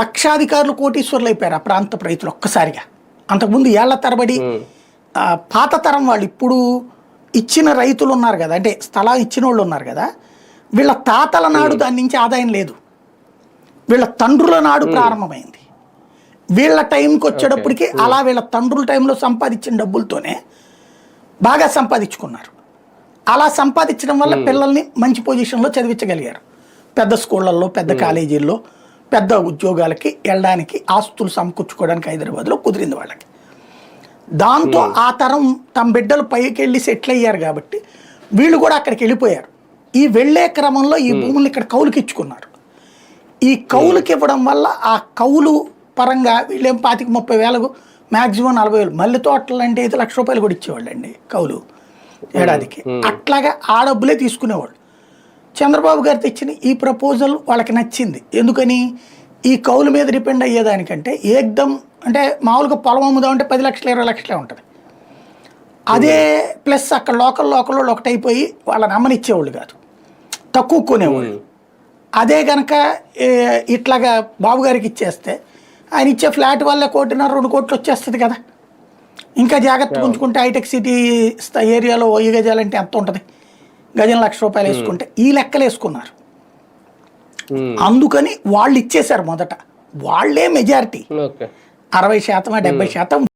లక్షాధికారులు కోటీశ్వర్లు అయిపోయారు ఆ ప్రాంత రైతులు ఒక్కసారిగా. అంతకుముందు ఏళ్ళ తరబడి పాత తరం వాళ్ళు ఇప్పుడు ఇచ్చిన రైతులు ఉన్నారు కదా అంటే స్థలం ఇచ్చిన వాళ్ళు ఉన్నారు కదా వీళ్ళ తాతల నాడు దాని నుంచి ఆదాయం లేదు. వీళ్ళ తండ్రుల నాడు ప్రారంభమైంది. వీళ్ళ టైంకి వచ్చేటప్పటికి అలా వీళ్ళ తండ్రుల టైంలో సంపాదించిన డబ్బులతోనే బాగా సంపాదించుకున్నారు. అలా సంపాదించడం వల్ల పిల్లల్ని మంచి పొజిషన్లో చదివించగలిగారు. పెద్ద స్కూళ్ళల్లో పెద్ద కాలేజీల్లో పెద్ద ఉద్యోగాలకి వెళ్ళడానికి ఆస్తులు సమకూర్చుకోవడానికి హైదరాబాద్లో కుదిరింది వాళ్ళకి. దాంతో ఆ తరం తమ బిడ్డలు పైకి వెళ్ళి సెటిల్ అయ్యారు కాబట్టి వీళ్ళు కూడా అక్కడికి వెళ్ళిపోయారు. ఈ వెళ్ళే క్రమంలో ఈ భూములు ఇక్కడ కౌలుకి ఇచ్చుకున్నారు ఈ కౌలుకి ఇవ్వడం వల్ల ఆ కౌలు పరంగా వీళ్ళేం పాతిక ముప్పై వేలకు మ్యాక్సిమం నలభై వేలు మల్లె తోటలు అంటే అయితే లక్ష రూపాయలు కూడా ఇచ్చేవాళ్ళు అండి కౌలు ఏడాదికి. అట్లాగా ఆ డబ్బులే తీసుకునేవాళ్ళు. చంద్రబాబు గారు తెచ్చిన ఈ ప్రపోజల్ వాళ్ళకి నచ్చింది. ఎందుకని? ఈ కౌలు మీద డిపెండ్ అయ్యేదానికంటే ఏకదం అంటే మామూలుగా పొలం అమ్ముదామంటే పది లక్షలు ఇరవై లక్షలే ఉంటుంది. అదే ప్లస్ అక్కడ లోకల్ లోకల్ వాళ్ళు ఒకటైపోయి వాళ్ళని అమ్మనిచ్చేవాళ్ళు కాదు. తక్కువ కొనేవాళ్ళు. అదే కనుక ఇట్లాగా బాబు గారికి ఇచ్చేస్తే ఆయన ఇచ్చే ఫ్లాట్ వల్ల కోటిన్నర రెండు కోట్లు వచ్చేస్తుంది కదా. ఇంకా జాగ్రత్తగా ఉంచుకుంటే హైటెక్ సిటీ ఏరియాలో వెయ్యి గజాలంటే ఎంత ఉంటుంది? గజం లక్ష రూపాయలు వేసుకుంటే ఈ లెక్కలు వేసుకున్నారు. అందుకని వాళ్ళు ఇచ్చేశారు మొదట. వాళ్ళే మెజారిటీ అరవై శాతం డెబ్బై శాతం